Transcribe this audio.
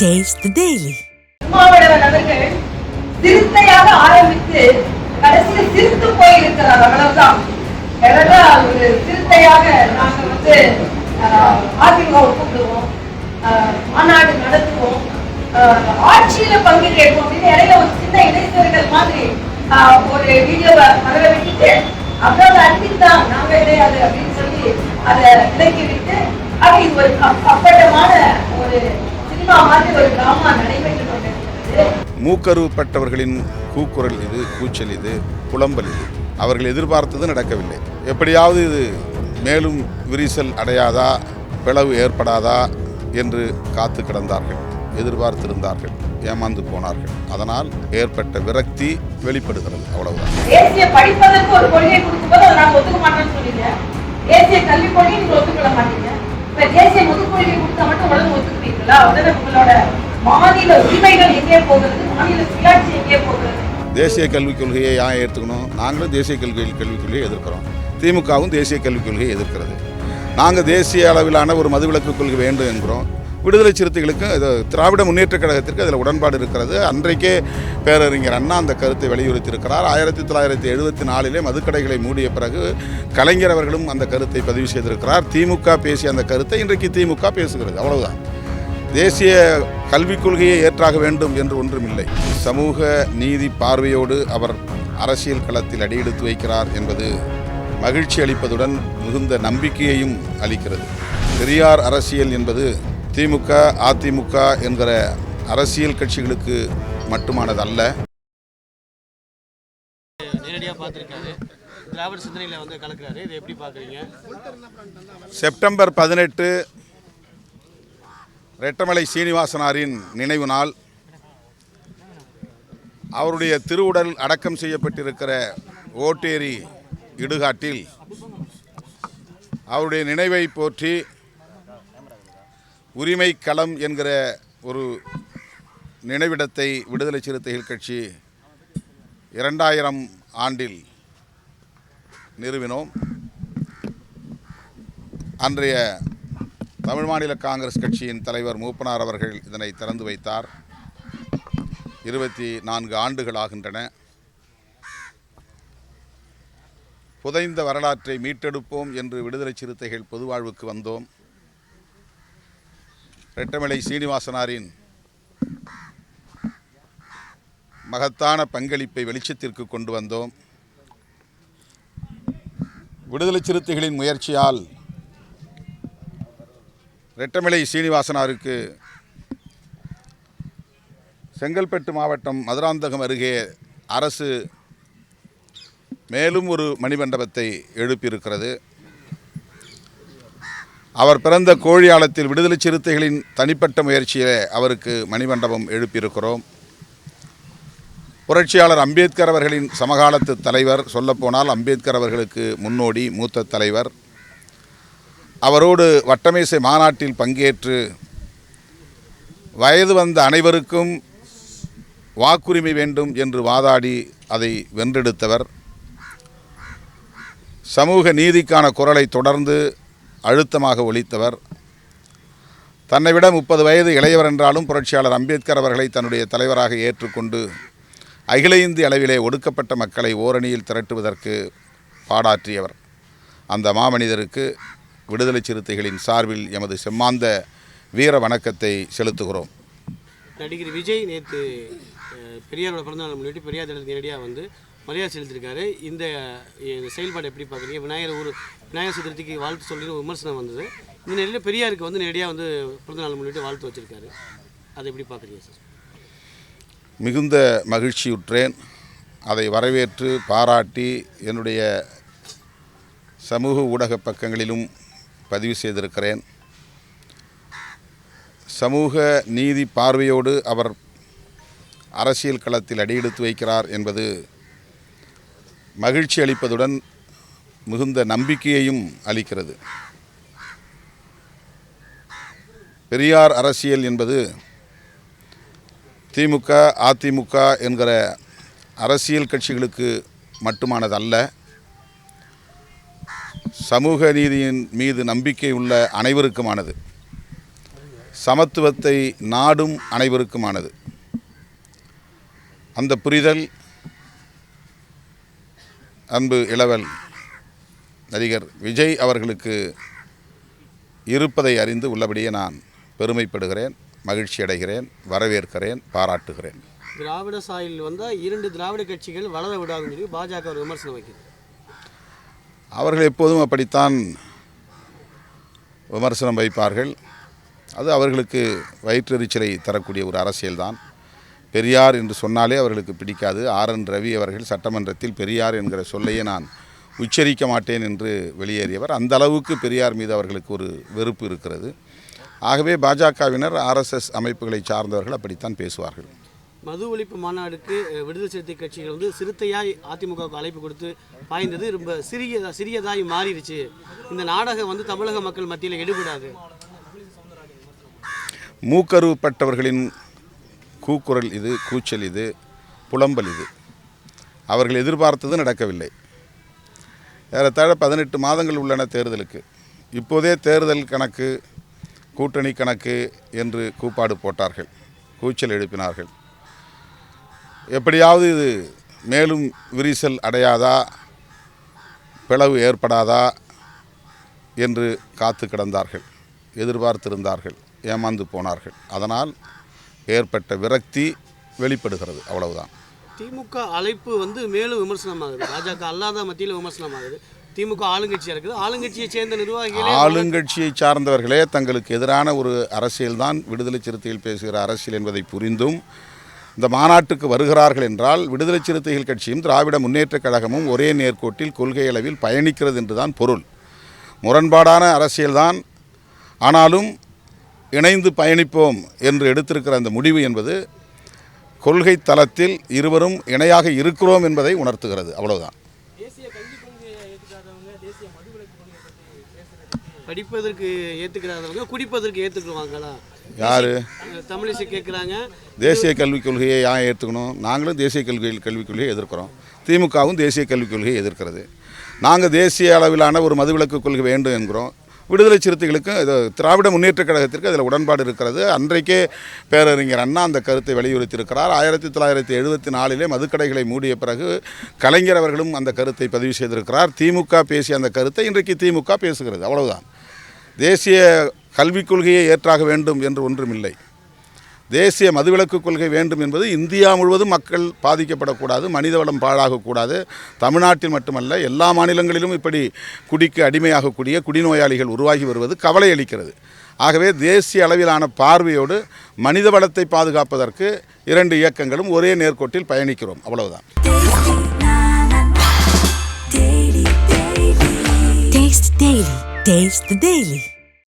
Taste the Daily. அவர்கள் திருத்தையாக ஆரம்பித்து கடைசியில் திருத்து போயிருக்கிறார் அவ்வளவுதான் ஏன்னா ஒரு திருத்தையாக நாங்க வந்து ஆஹ், அதிமுகவை கூப்பிடுவோம் ஆஹ், மாநாடு நடத்துவோம் ஆஹ், ஆட்சியில பங்கு கேட்போம் அப்படின்னு இடையில ஒரு சின்ன இடைத்தரகர்கள் மாதிரி ஆஹ், ஒரு வீடியோவை வர விட்டுட்டு அவ்வளவு அதை நாங்க கிடையாது அப்படின்னு சொல்லி அதை விலக்கி விட்டு அது இது ஒரு அப்- அப்பட்டமான ஒரு மூக்கருவப்பட்டவர்களின் கூக்குரல் இது கூச்சல் இது புலம்பல் இது. அவர்கள் எதிர்பார்த்தது நடக்கவில்லை. எப்படியாவது இது மேலும் விரிசல் அடையாதா பிளவு ஏற்படாதா என்று காத்து கிடந்தார்கள். எதிர்பார்த்திருந்தார்கள். ஏமாந்து போனார்கள். அதனால் ஏற்பட்ட விரக்தி வெளிப்படுகிறது. அவ்வளவுதான். தேசிய கல்விக் கொள்கை ஒத்துக்கொள்ள மாட்டீங்க இப்ப தேசிய முதுக் கொள்கை கொடுத்தா மட்டும் உடனே மாநில உரிமைகள் எங்கே போகிறது? மாநில சுயாட்சி எங்கே போகிறது? தேசிய கல்விக் கொள்கையை ஏன் ஏற்றுக்கணும் நாங்களும் தேசிய கல்வி கல்விக் கொள்கையை எதிர்க்கிறோம். திமுகவும் தேசிய கல்விக் கொள்கையை எதிர்க்கிறது. நாங்கள் தேசிய அளவிலான ஒரு மதுவிலக்கு கொள்கை வேண்டும் என்கிறோம். விடுதலை சிறுத்தைகளுக்கும் இது திராவிட முன்னேற்ற கழகத்திற்கு அதில் உடன்பாடு இருக்கிறது. அன்றைக்கே பேரறிஞர் அண்ணா அந்த கருத்தை வலியுறுத்தியிருக்கிறார். ஆயிரத்தி தொள்ளாயிரத்தி எழுபத்தி நாலிலே மதுக்கடைகளை மூடிய பிறகு கலைஞர் அவர்களும் அந்த கருத்தை பதிவு செய்திருக்கிறார். திமுக பேசிய அந்த கருத்தை இன்றைக்கு திமுக பேசுகிறது. அவ்வளவுதான். தேசிய கல்விக் கொள்கையை ஏற்றாக வேண்டும் என்று ஒன்றுமில்லை. சமூக நீதி பார்வையோடு அவர் அரசியல் களத்தில் அடியெடுத்து வைக்கிறார் என்பது மகிழ்ச்சி அளிப்பதுடன் மிகுந்த நம்பிக்கையையும் அளிக்கிறது. பெரியார் அரசியல் என்பது திமுக அதிமுக என்கிற அரசியல் கட்சிகளுக்கு மட்டுமானதல்ல. நேரடியாக பார்த்துருக்காரு திராவிட சிந்தனையில் வந்து கலக்குறாரு இதை எப்படி பார்க்குறீங்க செப்டம்பர் பதினெட்டு ரெட்டமலை சீனிவாசனாரின் நினைவு நாள். அவருடைய திருவுடல் அடக்கம் செய்யப்பட்டிருக்கிற ஓட்டேரி இடுகாட்டில் அவருடைய நினைவை போற்றி உரிமை களம் என்கிற ஒரு நினைவிடத்தை விடுதலை சிறுத்தைகள் கட்சி இரண்டாயிரம் ஆண்டில் நிறுவினோம். அன்றைய தமிழ் மாநில காங்கிரஸ் கட்சியின் தலைவர் மூப்பனார் அவர்கள் இதனை திறந்து வைத்தார். இருபத்தி நான்கு ஆண்டுகள் ஆகின்றன. புதைந்த வரலாற்றை மீட்டெடுப்போம் என்று விடுதலை சிறுத்தைகள் பொதுவாழ்வுக்கு வந்தோம். ரெட்டமலை சீனிவாசனாரின் மகத்தான பங்களிப்பை வெளிச்சத்திற்கு கொண்டு வந்தோம். விடுதலை சிறுத்தைகளின் முயற்சியால் ரெட்டமிளை சீனிவாசனாருக்கு செங்கல்பட்டு மாவட்டம் மதுராந்தகம் அருகே அரசு மேலும் ஒரு மணிமண்டபத்தை எழுப்பியிருக்கிறது. அவர் பிறந்த கோழியாளத்தில் விடுதலை சிறுத்தைகளின் தனிப்பட்ட முயற்சியிலே அவருக்கு மணிமண்டபம் எழுப்பியிருக்கிறோம். புரட்சியாளர் அம்பேத்கர் அவர்களின் சமகாலத்து தலைவர் சொல்லப்போனால் அம்பேத்கர் அவர்களுக்கு முன்னோடி மூத்த தலைவர். அவரோடு வட்டமேசை மாநாட்டில் பங்கேற்று வயது வந்த அனைவருக்கும் வாக்குரிமை வேண்டும் என்று வாதாடி அதை வென்றெடுத்தவர். சமூக நீதிக்கான குரலை தொடர்ந்து அழுத்தமாக ஒழித்தவர். தன்னை விட முப்பது வயது இளையவர் என்றாலும் புரட்சியாளர் அம்பேத்கர் அவர்களை தன்னுடைய தலைவராக ஏற்றுக்கொண்டு அகில இந்திய அளவிலே ஒடுக்கப்பட்ட மக்களை ஓரணியில் திரட்டுவதற்கு பாடாற்றியவர். அந்த மாமனிதருக்கு விடுதலை சிறுத்தைகளின் சார்பில் எமது செம்மாந்த வீர வணக்கத்தை செலுத்துகிறோம். நடிகர் விஜய் நேற்று பெரியாரோட பிறந்தநாள் முன்னிட்டு பெரியார் தினத்துக்கு நேரடியாக வந்து மரியாதை செலுத்தியிருக்காரு. இந்த செயல்பாடு எப்படி பார்க்குறீங்க? விநாயகர் ஒரு விநாயகர் சதுர்த்திக்கு வாழ்த்து சொல்லி ஒரு விமர்சனம் வந்தது. இந்த நிலையில் பெரியாருக்கு வந்து நேரடியாக வந்து பிறந்தநாள் முன்னிட்டு வாழ்த்து வச்சிருக்காரு. அதை எப்படி பார்க்குறீங்க சார்? மிகுந்த மகிழ்ச்சியுற்றேன். அதை வரவேற்று பாராட்டி என்னுடைய சமூக ஊடக பக்கங்களிலும் பதிவு செய்திருக்கிறேன். சமூக நீதி பார்வையோடு அவர் அரசியல் களத்தில் அடியெடுத்து வைக்கிறார் என்பது மகிழ்ச்சி அளிப்பதுடன் மிகுந்த நம்பிக்கையையும் அளிக்கிறது. பெரியார் அரசியல் என்பது திமுக அதிமுக என்கிற அரசியல் கட்சிகளுக்கு மட்டுமானதல்ல. சமூக நீதியின் மீது நம்பிக்கை உள்ள அனைவருக்குமானது. சமத்துவத்தை நாடும் அனைவருக்குமானது. அந்த புரிதல் அன்பு இளவல் நடிகர் விஜய் அவர்களுக்கு இருப்பதை அறிந்து உள்ளபடியே நான் பெருமைப்படுகிறேன் மகிழ்ச்சி அடைகிறேன் வரவேற்கிறேன் பாராட்டுகிறேன். திராவிட சாயில் வந்தால் இரண்டு திராவிட கட்சிகள் வளர விடாதுன்னு சொல்லி பாஜக ஒரு விமர்சனம் வைக்கிறது அவர்கள் எப்போதும் அப்படித்தான் விமர்சனம் வைப்பார்கள். அது அவர்களுக்கு வயிற்றெரிச்சலை தரக்கூடிய ஒரு அரசியல்தான். பெரியார் என்று சொன்னாலே அவர்களுக்கு பிடிக்காது. ஆர் என் ரவி அவர்கள் சட்டமன்றத்தில் பெரியார் என்கிற சொல்லையே நான் உச்சரிக்க மாட்டேன் என்று வெளியேறியவர். அந்த அளவுக்கு பெரியார் மீது அவர்களுக்கு ஒரு வெறுப்பு இருக்கிறது. ஆகவே பாஜகவினர் ஆர்எஸ்எஸ் அமைப்புகளை சார்ந்தவர்கள் அப்படித்தான் பேசுவார்கள். மது ஒழிப்பு மாநாடுக்கு விடுதலை சிறுத்தை கட்சிகள் வந்து சிறுத்தையாய் அதிமுகவுக்கு அழைப்பு கொடுத்து பாய்ந்தது. ரொம்ப சிறியதா சிறியதாய் மாறிடுச்சு. இந்த நாடகம் வந்து தமிழக மக்கள் மத்தியில் எடுபடாது. மூக்கருவப்பட்டவர்களின் கூக்குரல் இது கூச்சல் இது புலம்பல் இது. அவர்கள் எதிர்பார்த்தது நடக்கவில்லை. ஏறத்தாழ பதினெட்டு மாதங்கள் உள்ளன தேர்தலுக்கு. இப்போதே தேர்தல் கணக்கு கூட்டணி கணக்கு என்று கூப்பாடு போட்டார்கள். கூச்சல் எழுப்பினார்கள். எப்படியாவது இது மேலும் விரிசல் அடையாதா? பிளவு ஏற்படாதா? என்று காத்து கிடந்தார்கள். எதிர்பார்த்திருந்தார்கள். ஏமாந்து போனார்கள். அதனால் ஏற்பட்ட விரக்தி வெளிப்படுகிறது. அவ்வளவுதான். திமுக அழைப்பு வந்து மேலும் விமர்சனமாகுது. பாஜக அல்லாத மத்தியில் விமர்சனமாகுது. திமுக ஆளுங்கட்சியாக இருக்குது. ஆளுங்கட்சியை சேர்ந்த நிர்வாகிகளே ஆளுங்கட்சியை சார்ந்தவர்களே தங்களுக்கு எதிரான ஒரு அரசியல்தான் விடுதலை சிறுத்தைகள் பேசுகிற அரசியல் என்பதை புரிந்தும் இந்த மாநாட்டுக்கு வருகிறார்கள் என்றால் விடுதலை சிறுத்தைகள் கட்சியும் திராவிட முன்னேற்றக் கழகமும் ஒரே நேர்கோட்டில் கொள்கை அளவில் பயணிக்கிறது என்றுதான் பொருள். முரண்பாடான அரசியல்தான் ஆனாலும் இணைந்து பயணிப்போம் என்று எடுத்திருக்கிற அந்த முடிவு என்பது கொள்கை தளத்தில் இருவரும் இணையாக இருக்கிறோம் என்பதை உணர்த்துகிறது. அவ்வளவுதான். படிப்பதற்கு ஏற்றுக்கிறாதவங்க குடிப்பதற்கு ஏற்றுக்குவாங்களா யாரு? தமிழிசை கேட்குறாங்க தேசிய கல்விக் கொள்கையை ஏன் ஏற்றுக்கணும் நாங்களும் தேசிய கல்வி கல்விக் கொள்கையை எதிர்க்கிறோம். திமுகவும் தேசிய கல்விக் கொள்கையை எதிர்க்கிறது. நாங்கள் தேசிய அளவிலான ஒரு மதுவிலக்கு கொள்கை வேண்டும் என்கிறோம். விடுதலை சிறுத்தைகளுக்கும் இது திராவிட முன்னேற்றக் கழகத்திற்கு அதில் உடன்பாடு இருக்கிறது. அன்றைக்கே பேரறிஞர் அண்ணா அந்த கருத்தை வலியுறுத்தியிருக்கிறார். ஆயிரத்தி தொள்ளாயிரத்தி எழுபத்தி நாலிலே மதுக்கடைகளை மூடிய பிறகு கலைஞர் அவர்களும் அந்த கருத்தை பதிவு செய்திருக்கிறார். திமுக பேசிய அந்த கருத்தை இன்றைக்கு திமுக பேசுகிறது. அவ்வளவுதான். தேசிய கல்விக் கொள்கையை ஏற்றாக வேண்டும் என்று ஒன்றுமில்லை. தேசிய மதுவிலக்கு கொள்கை வேண்டும் என்பது இந்தியா முழுவதும் மக்கள் பாதிக்கப்படக்கூடாது மனிதவளம் பாழாகக்கூடாது. தமிழ்நாட்டில் மட்டுமல்ல எல்லா மாநிலங்களிலும் இப்படி குடிக்கு அடிமையாகக்கூடிய குடிநோயாளிகள் உருவாகி வருவது கவலை அளிக்கிறது ஆகவே தேசிய அளவிலான பார்வையோடு மனித வளத்தை பாதுகாப்பதற்கு இரண்டு இயக்கங்களும் ஒரே நேர்கோட்டில் பயணிக்கிறோம். அவ்வளவுதான். Taste the Daily.